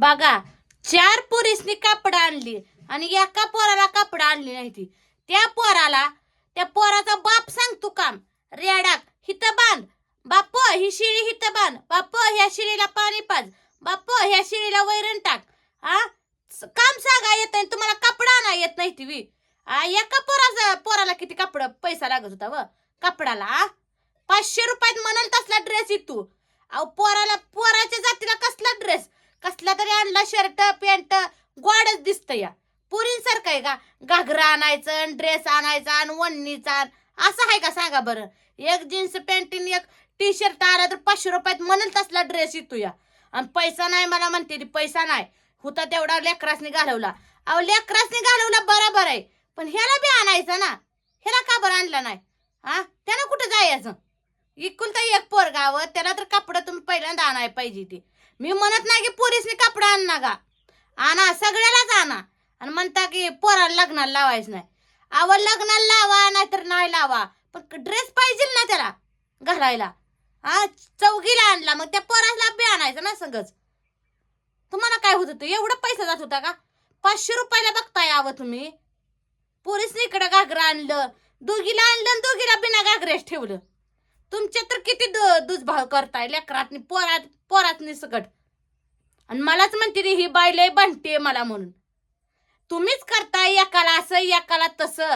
बघा चार पोरीसनी कापड आणली आणि एका पोराला कापड आणली नाही ती. त्या पोराला त्या पोराचा बाप सांगतो काम. रेडाक हिथं बांध. बाप ही शिळी हिथं बांध. बाप ह्या शिळीला पाणी पाज. बाप ह्या शिळीला वैरण टाक. हा काम सांगा येत नाही तुम्हाला कापड आणा येत नाही ती एका पोराचा पोराला किती कापड पैसा लागत होता व? कापडाला पाचशे रुपयात म्हणाल तसला ड्रेस तू. अहो पोराला पोराच्या जातीला कसला ड्रेस कसला तरी आणला शर्ट पॅन्ट गोडच दिसत या. पुरींसारखं आहे का? घागरा आणायचं ड्रेस आणायचा आणि वणणीचा आण. असं आहे का? सांगा बरं. एक जीन्स पॅन्टीन एक टी शर्ट आला तर पाचशे रुपयात म्हणेल तसला ड्रेस येतो या. आणि पैसा नाही मला म्हणते ती पैसा नाही. होता तेवढा लेकरासनी घालवला. अहो लेकरासनी घालवला बराबर आहे. पण ह्याला बी आणायचं ना? ह्याला का बरं आणला नाही? हा त्यानं कुठं जायचं? इकुलता एक पोरगावं त्याला तर कपडं तुम्ही पहिल्यांदा आणाय पाहिजे ती. मी म्हणत नाही की पोरीसनी कपडा आण का आणा सगळ्यालाच आणा. आणि म्हणता की पोराला लग्नाला लावायचं नाही. आवड लग्नाला लावा नाहीतर नाही लावा. पण ड्रेस पाहिजे ना त्याला घालायला. हा चौघीला आणला मग त्या पोराला बी आणायचं ना सगळंच. तुम्हाला काय होत होतं एवढा पैसा जात होता का? पाचशे रुपयाला बघताय यावं तुम्ही. पोरीसनी इकडं घागरा आणलं दोघीला आणलं आणि दोघीला बिना घागऱ्याच ठेवलं. तुमच्या तर किती दु- दुजभाव करताय लेकरातनी पोरात पोरात सकट आणि मलाच म्हणते ही बाई लय बनते मला म्हणून. तुम्हीच करताय एकाला असं एकाला तसं.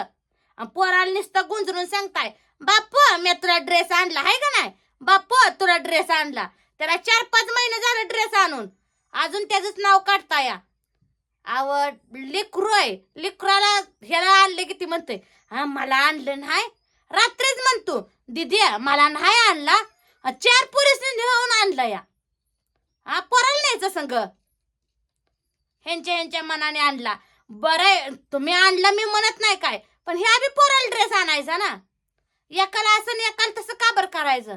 आणि पोराला नुसतं गुंजरून सांगताय बाप्पा मी तुला ड्रेस आणला आहे का नाही? बाप्पा तुला ड्रेस आणला. त्याला चार पाच महिने झालं ड्रेस आणून. अजून त्याचंच नाव काढता या लेकरू आहे. लेकराला ह्याला आणले की ती म्हणते हा मला आणलं नाही रात्रीच म्हणतो दिदी मला नाही आणला. चार पोरीसनी नेऊन आणला या. हा पोराला न्यायचं संग? ह्यांच्या ह्यांच्या मनाने आणला. बरं तुम्ही आणला मी म्हणत नाही काय पण ह्या बी पोराला ड्रेस आणायचा ना. एकाला असं एकाला तसं का बरं करायचं?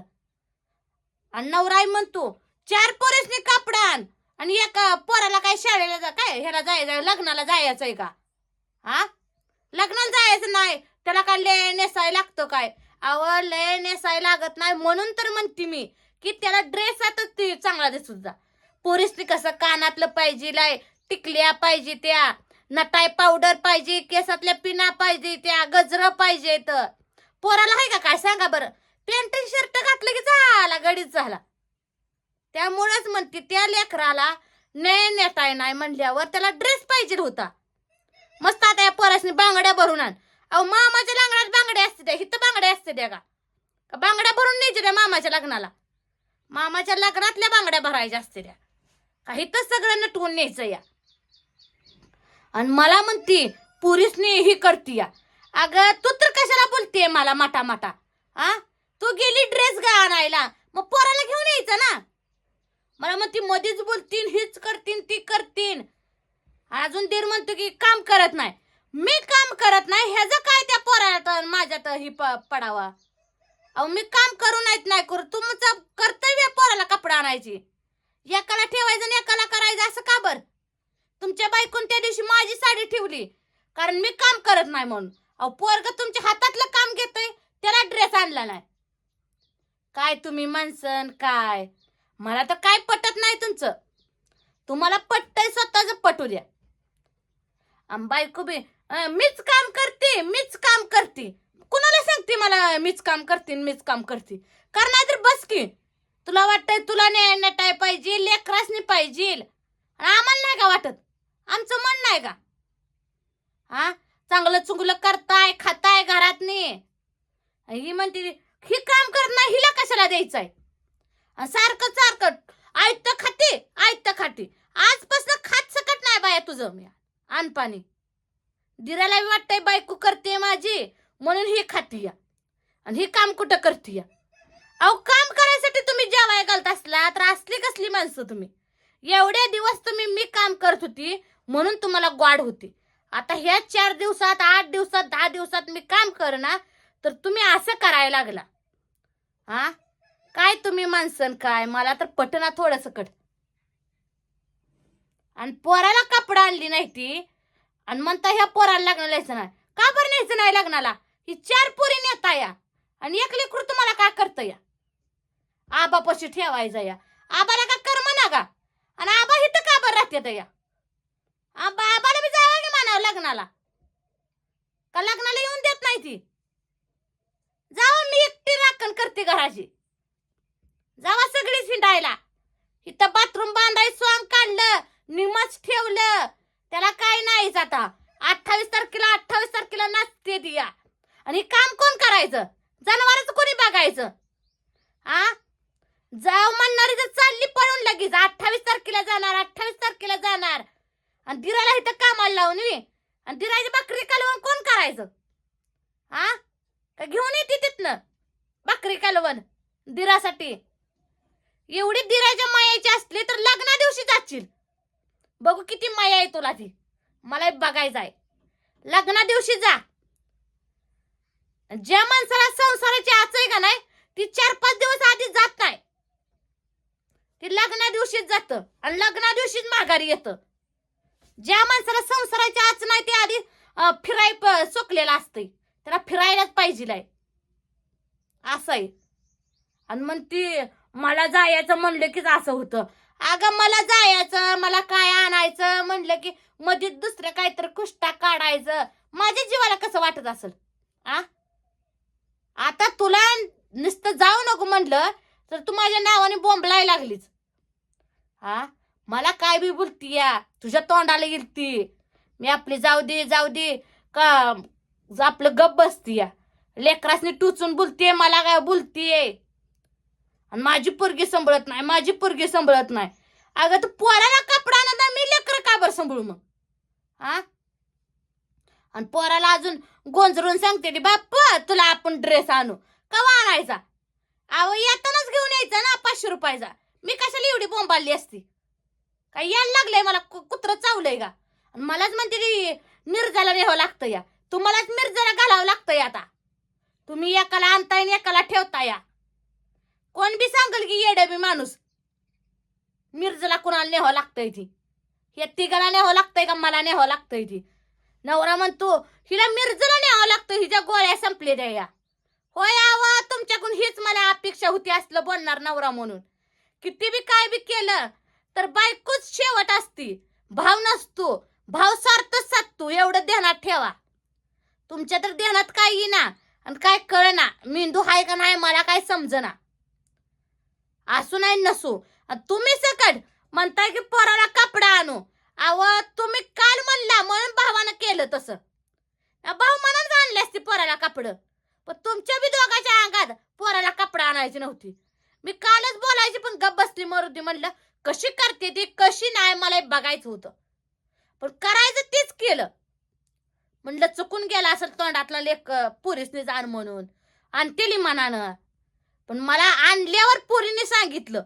आणि नवराई म्हणतो चार पोरेसने कापड आण. आणि एका पोराला काय शाळेला जा काय ह्याला जायचं लग्नाला जायचंय का? हा लग्नाला जायचं नाही. त्याला काय लय नेसाय लागतो काय? अव लय नेसाय लागत नाही म्हणून तर म्हणते मी की त्याला ड्रेस आता ती चांगला दिसून जा. पोरीसनी कसं कानातलं पाहिजे लाय टिकल्या पाहिजे त्या नटाय पावडर पाहिजे केसातल्या पिना पाहिजे त्या गजरं पाहिजे तर. पोराला आहे का काय सांगा बरं? पॅन्ट शर्ट घातलं की झाला गडीत झाला. त्यामुळेच म्हणते त्या लेकराला ने नेताय नाही म्हणल्यावर त्याला ड्रेस पाहिजे होता. मस्त आता या पोरासनी बांगड्या भरून आण. अहो मामाच्या लग्नात बांगड्या असते त्या. हिथं बांगड्या असते त्या का? का बांगड्या भरून न्यायच्या त्या मामाच्या लग्नाला? मामाच्या लग्नातल्या बांगड्या भरायच्या असते त्या. का हिथं सगळ्यांना टोन न्यायचं या? आणि मला म्हणती पुरीसनी ही करती या. अगं तू तर कशाला बोलते मला माटा माटा हा तू गेली ड्रेस गा आणायला. मग पोराला घेऊन यायचं ना? मला म्हणती मधीच बोलतीन हीच करतीन ती करतीन. अजून देर म्हणतो की काम करत नाही. मी काम करत नाही ह्याचं काय त्या पोरात माझ्यात ही प- पडावा? अहो मी काम करू नाहीत नाही करू. तुमचं कर्तव्य आहे पोराला कपडा आणायची. एकाला ठेवायचं आणि एकाला करायचं असं का बर? तुमच्या बायकून त्या दिवशी माझी साडी ठेवली कारण मी काम करत नाही म्हणून. अहो पोरग तुमच्या हातातलं काम घेतोय त्याला ड्रेस आणला नाही. काय तुम्ही माणसन काय? मला तर काय पटत नाही तुमचं. तुम्हाला पटतंय स्वतःच पटू द्या. आम बायको बी मीच काम करते मीच काम करते. कुणाला सांगते मला मीच काम करते मीच काम करते? कर नाही तर बस की. तुला वाटतंय तुला ने नटाय पाहिजे लेकरासनी पाहिजे. आम्हाला नाही का वाटत? आमचं मन नाही का? हा चांगलं चुंगलं करताय खाताय घरात ही म्हणते ही काम करत नाही हिला कशाला द्यायचंय? सारखं सारखं आयत खाते आयत खाते. आजपासून खात सकट नाही बाया तुझं. मी अनपाणी दिराला वाटतंय बायको करते माझी म्हणून ही खाती या आणि ही काम कुठं करते या अहो काम करायसाठी तुम्ही जेवाय घालत असला तर असली कसली माणसं तुम्ही? एवढे दिवस तुम्ही मी काम करत होती म्हणून तुम्हाला ग्वाड होती. आता ह्या चार दिवसात आठ दिवसात दहा दिवसात मी काम करणार तर तुम्ही असं करायला लागला. हा काय तुम्ही माणसन काय? मला तर पटना थोडस कट आणि पोराला कपडा आणली नाही ती आणि म्हणता ह्या पोराला लग्नाला यायचं नाही. का बरं न्यायचं नाही लग्नाला? ही चार पोरी नेता या. आणि एकली कृत तुम्हाला का करतं या? आबापाशी ठेवायचं या. आबाला का कर्म ना का आणि आबा इथं का बरं राहते या आबा आबाला बी जावं की म्हणावं लग्नाला. का लग्नाला येऊन देत नाही ती? जावा मी एकटी राखण करते घराची. जावा सगळीच हिंडायला इथं बाथरूम बांधाय स्वांग काढलं निमच ठेवलं त्याला काय नाहीच आता. अठ्ठावीस तारखेला अठ्ठावीस तारखेला नाचते दिया. आणि काम कोण करायचं? जनावरच कोणी बघायचं? आ? जाऊ म्हणणारी तर चालली पळून लगेच अठ्ठावीस तारखेला जाणार अठ्ठावीस तारखेला जाणार. आणि दिराला इथं कामाला लावून ये. आणि दिराची बकरी कालवण कोण करायचं? आ? का घेऊन येते तिथनं? बकरी कालवण दिरासाठी. एवढी दिराच्या मायाची असली तर लग्ना दिवशी जाशील. बघू किती माया आहे तुला ती. मला एक बघायचं आहे. लग्ना दिवशी जा. ज्या माणसाला संसाराची आच आहे का नाही ती चार पाच दिवस आधी जात नाही. ती लग्ना दिवशीच जात आणि लग्ना दिवशीच माघारी येत. ज्या माणसाला संसाराची आच नाही ते आधी फिराय प- असते त्याला फिरायलाच पाहिजे असं आहे. आणि मग ती मला जायचं म्हणलं की असं होतं. अगं मला जायचं मला काय आणायचं? म्हणलं की मध्ये दुसरं काहीतरी कुष्टा काढायचं. माझ्या जीवाला कसं वाटत असेल? आ? आता तुला नुसतं जाऊ नको म्हणलं तर तू माझ्या नावाने बोंबलाय लागलीच हा मला काय बी बोलती या? तुझ्या तोंडाला गेलती मी आपली जाऊ दे जाऊ दे. का आपलं गप बसती या? लेकरासनी टुचून बोलतीये मला काय बोलतीये? आणि माझी पोरगी सांभाळत नाही माझी पोरगी सांभाळत नाही. अगं तू पोराला कपडा ना मी लेकर का बरं सांभाळू मग? हा? आणि पोराला अजून गोंजरून सांगते बाप तुला आपण ड्रेस आणू. कवा आणायचा? अहो येतानाच घेऊन यायचा ना पाचशे रुपयाचा. मी कशाला एवढी बोंबाळली असती? काय यायला लागलंय मला कु- कुत्रं चावलंय का? आणि मलाच म्हणते मिरजाला न्यावं लागतं या. तुम्हालाच मिरजाला घालावं लागतं या आता. तुम्ही एकाला आणताय आणि एकाला ठेवता या. कोण बी सांगल की येडे बी माणूस? मिर्जला कुणाला न्यावं लागतंय ती? या तिघाला न्यावं लागतंय का मला न्यावं लागतंय ती? नवरा म्हणतो हिला मिर्जला न्यावं लागतं हिच्या गोळ्या संपलेल्या या. होय आवा तुमच्याकडून हीच मला अपेक्षा होती असलं बोलणार नवरा म्हणून. किती बी काय बी केलं तर बायकोच शेवट असती. भाव नसतो. भाव सारतच साधतो. एवढं ध्यानात ठेवा. तुमच्या तर ध्यानात काय येईना आणि काय कळना. मेंदू हाय का नाही मला काय समजना. असू नाही नसू. तुम्ही सकट म्हणताय की पोराला कपडा आणू. अव तुम्ही काल म्हणला म्हणून भावानं केलं तसं. भाऊ म्हणून आणले असते पोराला कापडं. पण तुमच्या बी दोघाच्या अंगात पोराला कपडा आणायची नव्हती. मी कालच बोलायची पण गप बसली मरुदी म्हणलं कशी करते ती कशी नाही मला बघायचं होतं. पण करायचं तीच केलं. म्हणलं चुकून गेला असेल तोंडातला लेख पुरीसने जाण म्हणून. आणतेली मनानं. पण मला आणल्यावर पुरीने सांगितलं.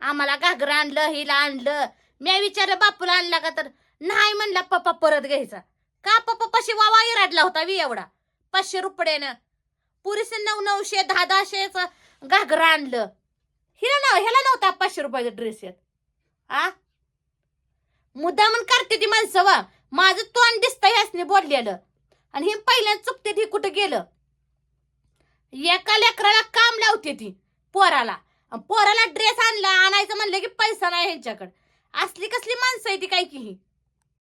आम्हाला घागरं आणलं हिला आणलं. मी विचारलं बापूला आणला का? तर नाही म्हणला पप्पा परत घ्यायचा. का पप्पा? पाशी वावा इराडला होता वी एवढा. पाचशे रुपयानं. पुरीसे नऊ नऊशे दहा दहाशेच घागरं आणलं. हिला नव्ह ह्याला नव्हता पाचशे रुपयाचा ड्रेस येत. आ? मुद्दामन करते ती माणसं वा. माझं तोंड दिसतं ह्यासने बोललेलं. आणि हे पहिल्यांदा चुकते ती कुठं गेलं? एका लेकराला काम लावते ती पोराला. अन पोराला ड्रेस आणला आणायचं म्हणलं की पैसा नाही ह्यांच्याकडे. असली कसली माणसं आहे ती काय की ही?